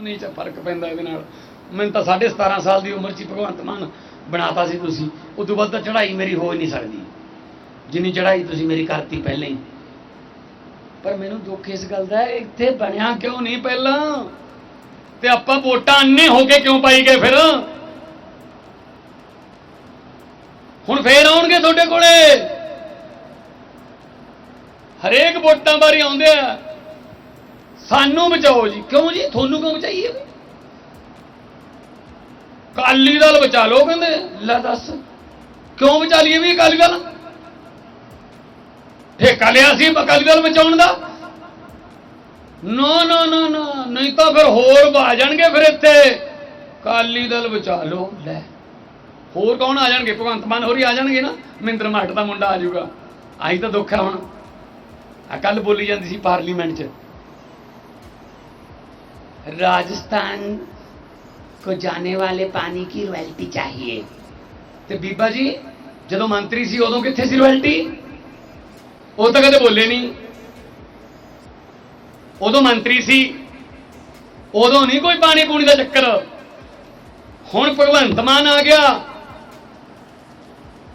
ਨਹੀਂ ਚ ਫ਼ਰਕ ਪੈਂਦਾ ਇਹਦੇ ਨਾਲ। ਮੈਨੂੰ ਤਾਂ 17.5 ਸਾਲ ਦੀ ਉਮਰ 'ਚ ਭਗਵੰਤ ਮਾਨ ਬਣਾਤਾ ਸੀ ਤੁਸੀਂ। ਉਸ ਤੋਂ ਬਾਅਦ ਤਾਂ ਚੜ੍ਹਾਈ ਮੇਰੀ ਹੋ ਹੀ ਨਹੀਂ ਸਕਦੀ। ਜਿੰਨੀ ਚੜ੍ਹਾਈ ਤੁਸੀਂ ਮੇਰੀ ਕਰਤੀ ਪਹਿਲਾਂ ਹੀ। ਪਰ ਮੈਨੂੰ ਦੁੱਖ ਇਸ ਗੱਲ ਦਾ ਇੱਥੇ ਬਣਿਆ ਕਿਉਂ ਨਹੀਂ ਪਹਿਲਾਂ? ਤੇ ਆਪਾਂ ਵੋਟਾਂ ਅੰਨੇ ਹੋ ਕੇ ਕਿਉਂ ਪਾਈ ਗਏ ਫਿਰ? ਹੁਣ ਫੇਰ ਆਉਣਗੇ ਤੁਹਾਡੇ ਕੋਲੇ? ਹਰੇਕ ਵੋਟਾਂ ਬਾਰੇ ਆਉਂਦੇ ਆ। ਸਾਨੂੰ ਬਚਾਓ ਜੀ। ਕਿਉਂ ਜੀ? ਤੁਹਾਨੂੰ ਕਿਉਂ ਬਚਾਈਏ ਕਾਲੀ ਦਲ ਬਚਾ ਲਓ ਕਹਿੰਦੇ। ਲੈ ਦੱਸ। ਕਿਉਂ ਬਚਾ ਲਈਏ ਵੀ ਅਕਾਲੀ ਦਲ? ਠੇਕਾ ਲਿਆ ਸੀ ਅਕਾਲੀ ਦਲ ਬਚਾਉਣ ਦਾ। ਨੋ ਨੋ ਨੋ ਨੋ। ਨਹੀਂ ਤਾਂ ਫਿਰ ਹੋਰ ਆ ਜਾਣਗੇ ਫਿਰ ਇੱਥੇ। ਕਾਲੀ ਦਲ ਬਚਾ ਲਓ। ਲੈ। ਹੋਰ ਕੌਣ ਆ ਜਾਣਗੇ? ਭਗਵੰਤ ਮਾਨ ਹੋਰੀ ਆ ਜਾਣਗੇ ਨਾ। ਮਹਿੰਦਰ ਮਾਟ ਦਾ ਮੁੰਡਾ ਆ ਜਾਊਗਾ। ਆਹੀ ਤਾਂ ਦੁੱਖ ਹੈ ਹੁਣ। ਆ ਕੱਲ ਬੋਲੀ ਜਾਂਦੀ ਸੀ ਪਾਰਲੀਮੈਂਟ 'ਚ। राजस्थान को जाने वाले पानी की ਰਾਇਲਟੀ ਚਾਹੀਏ ਤੇ ਬੀਬਾ ਜੀ ਜਦੋਂ ਮੰਤਰੀ ਸੀ ਉਦੋਂ ਕਿੱਥੇ ਸੀ ਰਾਇਲਟੀ ਉਹ ਤਾਂ ਕਦੇ ਬੋਲੇ ਨਹੀਂ ਉਦੋਂ ਮੰਤਰੀ ਸੀ ਉਦੋਂ ਨਹੀਂ ਕੋਈ ਪਾਣੀ ਪੂਣੀ ਦਾ ਚੱਕਰ ਹੁਣ ਭਗਵੰਤ ਮਾਨ ਆ ਗਿਆ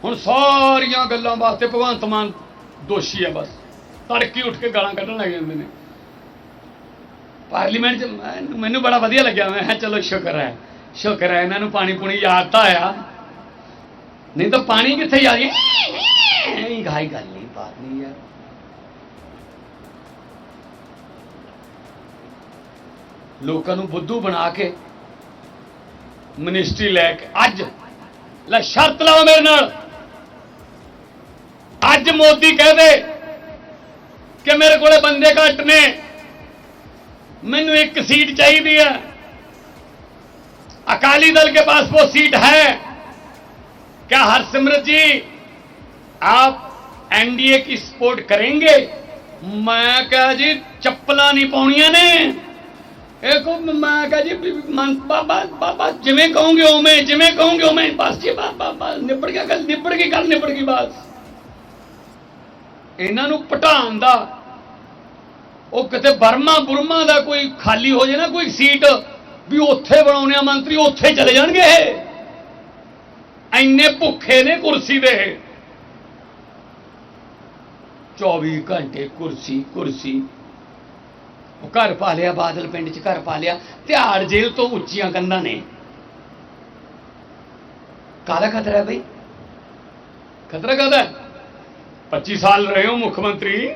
ਹੁਣ ਸਾਰੀਆਂ ਗੱਲਾਂ ਵਾਸਤੇ ਭਗਵੰਤ ਮਾਨ ਦੋਸ਼ੀ ਹੈ ਬਸ ਤੜਕੀ ਉੱਠ ਕੇ ਗਾਲਾਂ ਕੱਢਣ ਲੱਗ ਜਾਂਦੇ ਨੇ ਪਾਰਲੀਮੈਂਟ 'ਚ ਮੈਨੂੰ- ਮੈਨੂੰ ਬੜਾ ਵਧੀਆ ਲੱਗਿਆ। ਮੈਂ ਕਿਹਾ, ਚਲੋ ਸ਼ੁਕਰ ਹੈ। ਸ਼ੁਕਰ ਹੈ, ਇਹਨਾਂ ਨੂੰ ਪਾਣੀ ਪੂਣੀ ਯਾਦ ਤਾਂ ਆਇਆ। ਨਹੀਂ ਤਾਂ ਪਾਣੀ ਕਿੱਥੇ ਯਾਦ ਇਹ ਗਾਈ ਗੱਲ ਨਹੀਂ, ਬਾਤ ਨਹੀਂ ਯਾਰ ਲੋਕਾਂ ਨੂੰ ਬੁੱਧੂ ਬਣਾ ਕੇ ਮਿਨਿਸਟਰੀ ਲੈ ਕੇ ਅੱਜ, ਲੈ ਸ਼ਰਤ ਲਾਓ ਮੇਰੇ ਨਾਲ। ਅੱਜ ਮੋਦੀ ਕਹਦੇ ਕਿ ਮੇਰੇ ਕੋਲੇ ਬੰਦੇ ਘੱਟ ਨੇ। ਮੈਨੂੰ ਇੱਕ सीट चाहिए है अकाली दल के पास वो सीट है क्या हरसिमरत जी आप एनडीए की सपोर्ट करेंगे मैं कहा जी ਚੱਪਲਾਂ ਨਹੀਂ ਪਾਉਣੀਆਂ ਨੇ ਇਹ ਕੋ ਮੈਂ ਕਹਾ ਜੀ ਵੀ ਮਨ ਬਾਬਾ ਬਾਬਾ ਜਿਵੇਂ ਕਹੋਗੇ ਉਵੇਂ ਜਿਵੇਂ ਕਹੋਗੇ ਉਵੇਂ ਬਸ ਜੀ ਬਾਬਾ ਬਸ ਨਿਬੜ ਗਿਆ ਗੱਲ ਨਿਬੜ ਗਈ ਗੱਲ ਨਿਬੜ ਗਈ ਬਸ ਇਹਨਾਂ ਨੂੰ ਪਟਾਉਣ ਦਾ ਉਹ ਕਿਤੇ ਬਰਮਾ ਬੁਰਮਾ ਦਾ ਕੋਈ ਖਾਲੀ ਹੋ ਜੇ ਨਾ ਕੋਈ ਸੀਟ, ਵੀ ਉੱਥੇ ਬਣਾਉਣੇ ਆ ਮੰਤਰੀ, ਉੱਥੇ ਚਲੇ ਜਾਣਗੇ ਇਹ। ਐਨੇ ਭੁੱਖੇ ਨੇ ਕੁਰਸੀ ਦੇ ਇਹ। 24 ਘੰਟੇ ਕੁਰਸੀ ਕੁਰਸੀ। ਉਹ ਘਰ ਪਾ ਲਿਆ, ਬਾਦਲ ਪਿੰਡ 'ਚ ਘਰ ਪਾ ਲਿਆ। ਤਿਹਾੜ ਜੇਲ੍ਹ ਤੋਂ ਉੱਚੀਆਂ ਕੰਧਾਂ ਨੇ। ਕਾਹਦਾ ਖਤਰਾ ਹੈ ਬਈ? ਖਤਰਾ ਕਾਹਦਾ ਹੈ? 25 ਸਾਲ ਰਹੇ ਹੋ ਮੁੱਖ ਮੰਤਰੀ।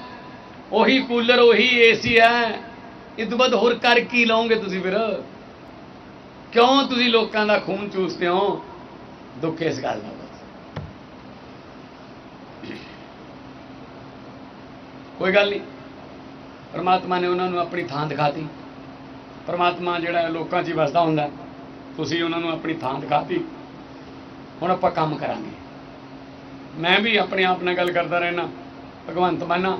ਉਹੀ ਕੂਲਰ, ਉਹੀ ਏਸੀ ਹੈ। ਇਹ ਤੋਂ ਬਾਅਦ ਹੋਰ ਕਰ ਕੀ ਲਓਗੇ ਤੁਸੀਂ ਫਿਰ? ਕਿਉਂ ਤੁਸੀਂ ਲੋਕਾਂ ਦਾ ਖੂਨ ਚੂਸਦੇ ਹੋ? ਦੁੱਖ ਇਸ ਗੱਲ ਦਾ ਕੋਈ ਗੱਲ ਨਹੀਂ। ਪਰਮਾਤਮਾ ਨੇ ਉਹਨਾਂ ਨੂੰ ਆਪਣੀ ਥਾਂ ਦਿਖਾਤੀ। ਪਰਮਾਤਮਾ ਜਿਹੜਾ ਲੋਕਾਂ 'ਚ ਹੀ ਵਸਦਾ ਹੁੰਦਾ। ਤੁਸੀਂ ਉਹਨਾਂ ਨੂੰ ਆਪਣੀ ਥਾਂ ਦਿਖਾਤੀ। ਹੁਣ ਆਪਾਂ ਕੰਮ ਕਰਾਂਗੇ। ਮੈਂ ਵੀ ਆਪਣੇ ਆਪ ਨਾਲ ਗੱਲ ਕਰਦਾ ਰਹਿਣਾ ਭਗਵੰਤ ਮਾਨਾ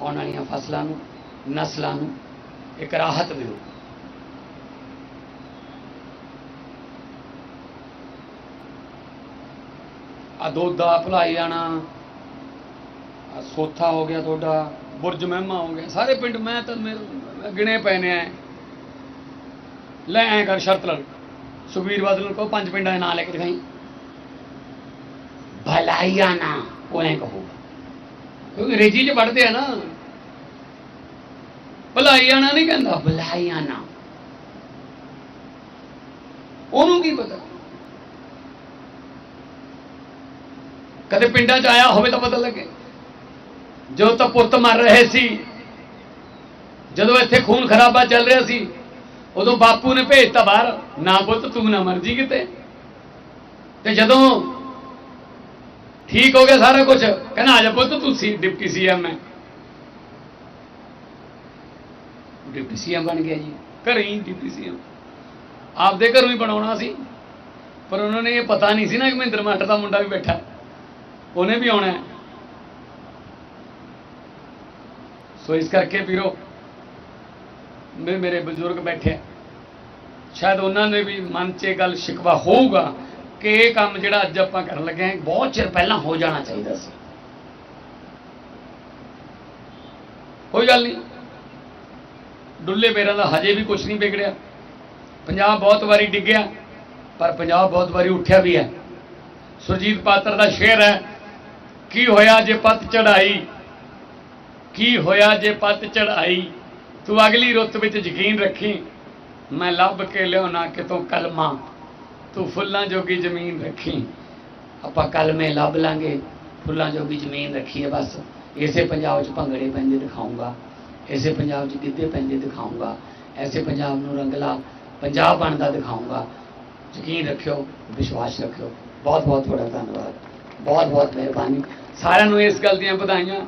ਆਉਣ ਵਾਲੀਆਂ ਫਸਲਾਂ ਨੂੰ, ਨਸਲਾਂ ਨੂੰ, ਇੱਕ ਰਾਹਤ ਮਿਲੂ। ਆ ਦੁੱਧ ਦਾ ਭਲਾਈ ਜਾਣਾ ਆ ਸੋਥਾ ਹੋ ਗਿਆ ਤੁਹਾਡਾ, ਬੁਰਜ ਮਹਿਮਾ ਹੋ ਗਿਆ, ਸਾਰੇ ਪਿੰਡ ਮੈਂ ਤਾਂ ਗਿਣੇ ਪਏ ਨੇ ਲੈ ਐ ਕਰ ਸ਼ਰਤ ਲੜ ਸੁਖਵੀਰ ਬਾਦਲ ਨੂੰ ਕਹੋ, ਪੰਜ ਪਿੰਡਾਂ ਦੇ ਨਾਂ ਲੈ ਕੇ ਦਿਖਾਈ। ਭਲਾਈ ਨਾ ਉਹਨੇ ਕਹੋ ਕਿਉਂਕਿ ਰੇਜੀ ਚ ਵੜਦੇ ਆ ਨਾ। ਭਲਾਈਆਣਾ ਨਹੀਂ ਕਹਿੰਦਾ। ਭਲਾਈਆਣਾ। ਉਹਨੂੰ ਕੀ ਪਤਾ? ਕਦੇ ਪਿੰਡਾਂ 'ਚ ਆਇਆ ਹੋਵੇ ਤਾਂ ਪਤਾ ਲੱਗੇ। ਜੋ ਤਾਂ ਪੁੱਤ ਮਰ ਰਹੇ ਸੀ ਜਦੋਂ ਇੱਥੇ ਖੂਨ ਖਰਾਬਾ ਚੱਲ ਰਿਹਾ ਸੀ ਉਦੋਂ ਬਾਪੂ ਨੇ ਭੇਜਤਾ ਬਾਹਰ ਨਾ ਪੁੱਤ ਤੂੰ ਨਾ ਮਰ ਜੀ ਕਿਤੇ। ਤੇ ਜਦੋਂ ਠੀਕ ਹੋ ਗਿਆ ਸਾਰਾ ਕੁਝ ਕਹਿੰਦਾ ਆ ਜਾ ਪੁੱਤ ਤੂੰ ਸੀ ਡਿਪਟੀ ਸੀਐਮ ਹੈ ਡਿਪਟੀ ਸੀਐਮ ਬਣ ਗਿਆ ਜੀ। ਘਰੇ ਹੀ ਡਿਪਟੀ ਸੀਐਮ। ਆਪਦੇ ਘਰੋਂ ਹੀ ਬਣਾਉਣਾ ਸੀ। ਪਰ ਉਹਨਾਂ ਨੇ ਇਹ ਪਤਾ ਨਹੀਂ ਸੀ ਨਾ ਕਿ ਮਹਿੰਦਰ ਮਾਟਰ ਦਾ ਮੁੰਡਾ ਵੀ ਬੈਠਾ। ਉਹਨੇ ਵੀ ਆਉਣਾ ਹੈ। ਸੋ ਇਸ ਕਰਕੇ ਵੀਰੋ, ਮੇ ਮੇਰੇ ਬਜ਼ੁਰਗ ਬੈਠੇ ਸ਼ਾਇਦ ਉਹਨਾਂ ਨੇ ਵੀ ਮਨ 'ਚ ਇਹ ਗੱਲ ਸ਼ਿਕਵਾ ਹੋਊਗਾ ਕਿ ਇਹ ਕੰਮ ਜਿਹੜਾ ਅੱਜ ਆਪਾਂ ਕਰਨ ਲੱਗੇ ਹਾਂ, ਬਹੁਤ ਚਿਰ ਪਹਿਲਾਂ ਹੋ ਜਾਣਾ ਚਾਹੀਦਾ ਸੀ। ਕੋਈ ਗੱਲ ਨਹੀਂ। ਡੁੱਲੇ ਬੇਰਾਂ ਦਾ ਹਜੇ ਵੀ ਕੁਝ ਨਹੀਂ ਵਿਗੜਿਆ। ਪੰਜਾਬ ਬਹੁਤ ਵਾਰੀ ਡਿੱਗਿਆ, ਪਰ ਪੰਜਾਬ ਬਹੁਤ ਵਾਰੀ ਉੱਠਿਆ ਵੀ ਹੈ। ਸੁਰਜੀਤ ਪਾਤਰ ਦਾ ਸ਼ੇਰ ਹੈ, ਕੀ ਹੋਇਆ ਜੇ ਪੱਤ ਚੜਾਈ ਕੀ ਹੋਇਆ ਜੇ ਪੱਤ ਚੜਾਈ ਤੂੰ ਅਗਲੀ ਰੁੱਤ ਵਿੱਚ ਯਕੀਨ ਰੱਖੀ, ਮੈਂ ਲੱਭ ਕੇ ਲਿਆਉਣਾ ਕਿਤੋਂ ਕਲਮਾ? ਤੂੰ ਫੁੱਲਾਂ ਜੋਗੀ ਜ਼ਮੀਨ ਰੱਖੀ, ਆਪਾਂ ਕਲਮੇ ਲੱਭ ਲਾਂਗੇ। ਫੁੱਲਾਂ ਜੋਗੀ ਜ਼ਮੀਨ ਰੱਖੀ ਹੈ ਬਸ, ਇਸੇ ਪੰਜਾਬ 'ਚ ਭੰਗੜੇ ਪੈਂਦੇ ਦਿਖਾਉਂਗਾ ਇਸੇ ਪੰਜਾਬ 'ਚ ਗਿੱਧੇ ਪੈਂਦੇ ਦਿਖਾਉਂਗਾ, ਐਸੇ ਪੰਜਾਬ ਨੂੰ ਰੰਗਲਾ ਪੰਜਾਬ ਬਣਦਾ ਦਿਖਾਉਂਗਾ। ਯਕੀਨ ਰੱਖਿਓ, ਵਿਸ਼ਵਾਸ ਰੱਖਿਓ। ਬਹੁਤ ਬਹੁਤ ਤੁਹਾਡਾ ਧੰਨਵਾਦ। ਬਹੁਤ ਬਹੁਤ ਮਿਹਰਬਾਨੀ। ਸਾਰਿਆਂ ਨੂੰ ਇਸ ਗੱਲ ਦੀਆਂ ਵਧਾਈਆਂ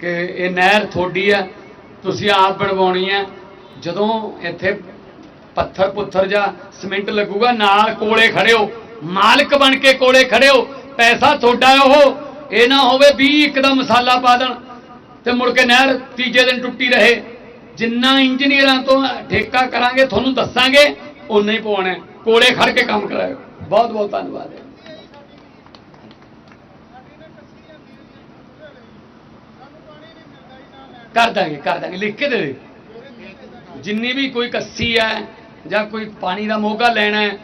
ਕਿ ਇਹ ਨਹਿਰ ਤੁਹਾਡੀ ਹੈ ਤੁਸੀਂ ਆਪ ਬਣਵਾਉਣੀ ਹੈ ਜਦੋਂ ਇੱਥੇ ਪੱਥਰ ਪੁੱਥਰ ਜਾਂ ਸਿਮੈਂਟ ਲੱਗੂਗਾ, ਨਾਲ ਕੋਲੇ ਖੜਿਓ ਮਾਲਕ ਬਣ ਕੇ ਕੋਲੇ ਖੜਿਓ ਪੈਸਾ ਤੁਹਾਡਾ ਉਹ, ਇਹ ਨਾ ਹੋਵੇ ਵੀਹ ਇੱਕ ਦਾ ਮਸਾਲਾ ਪਾ ਦੇਣ। ਤੇ ਮੁੜ ਕੇ ਨਹਿਰ ਤੀਜੇ ਦਿਨ ਟੁੱਟੀ ਰਹੇ। ਜਿੰਨਾ ਇੰਜੀਨੀਅਰਾਂ ਤੋਂ ਠੇਕਾ ਕਰਾਂਗੇ, ਤੁਹਾਨੂੰ ਦੱਸਾਂਗੇ ਉਨਾ ਹੀ ਪਵਾਉਣਾ ਕੋਲੇ ਖੜ ਕੇ ਕੰਮ ਕਰਾਇਓ। ਬਹੁਤ ਬਹੁਤ ਧੰਨਵਾਦ। ਕਰ ਦਾਂਗੇ ਕਰ ਦਾਂਗੇ। ਲਿਖ ਕੇ ਦੇ ਦੇ। ਜਿੰਨੀ ਵੀ ਕੋਈ ਕੱਸੀ ਹੈ ਜਾਂ ਕੋਈ ਪਾਣੀ ਦਾ ਮੋਗਾ ਲੈਣਾ ਹੈ।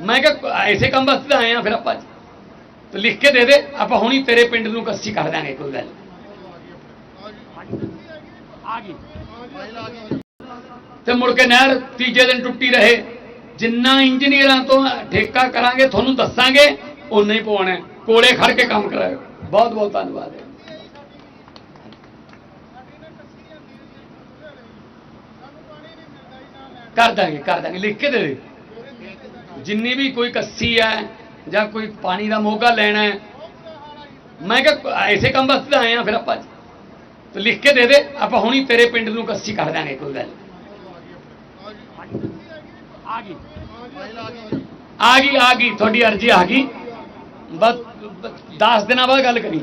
ਮੈਂ ਕਿਹਾ, ਐਸੇ ਕੰਮ ਵਾਸਤੇ ਤਾਂ ਆਏ ਆ ਫਿਰ ਆਪਾਂ ਤੇ ਲਿਖ ਕੇ ਦੇ ਦੇ, ਆਪਾਂ ਹੁਣੀ ਤੇਰੇ ਪਿੰਡ ਨੂੰ ਕੱਸੀ ਕਰ ਦਾਂਗੇ ਕੋਈ ਗੱਲ ਆ ਗਈ। ਤੇ ਮੁੜ ਕੇ ਨਹਿਰ ਤੀਜੇ ਦਿਨ ਟੁੱਟੀ ਰਹੇ। ਜਿੰਨਾ ਇੰਜੀਨੀਅਰਾਂ ਤੋਂ ਠੇਕਾ ਕਰਾਂਗੇ, ਤੁਹਾਨੂੰ ਦੱਸਾਂਗੇ ਉਨਾ ਹੀ ਪਵਾਉਣਾ ਕੋਲੇ ਖੜ ਕੇ ਕੰਮ ਕਰਾਇਓ। ਬਹੁਤ ਬਹੁਤ ਧੰਨਵਾਦ। ਹੈ ਕਰ ਦਾਂਗੇ ਕਰ ਦਾਂਗੇ। ਲਿਖ ਕੇ ਦੇ ਦੇ। ਜਿੰਨੀ ਵੀ ਕੋਈ ਕੱਸੀ ਹੈ ਜਾਂ ਕੋਈ ਪਾਣੀ ਦਾ ਮੋਗਾ ਲੈਣਾ ਹੈ। ਮੈਂ ਕਿਹਾ, ਐਸੇ ਕੰਮ ਵਾਸਤੇ ਤਾਂ ਆਏ ਆ ਫਿਰ ਆਪਾਂ ਤੇ ਲਿਖ ਕੇ ਦੇ ਦੇ ਆਪਾਂ ਹੁਣੀ ਤੇਰੇ ਪਿੰਡ ਨੂੰ ਕੱਸੀ ਕਰ ਦਾਂਗੇ ਕੋਈ ਗੱਲ ਆ ਗਈ ਆ ਗਈ ਆ ਗਈ ਤੁਹਾਡੀ ਅਰਜ਼ੀ ਆ ਗਈ। ਬਸ 10 ਦਿਨਾਂ ਬਾਅਦ ਗੱਲ ਕਰੀ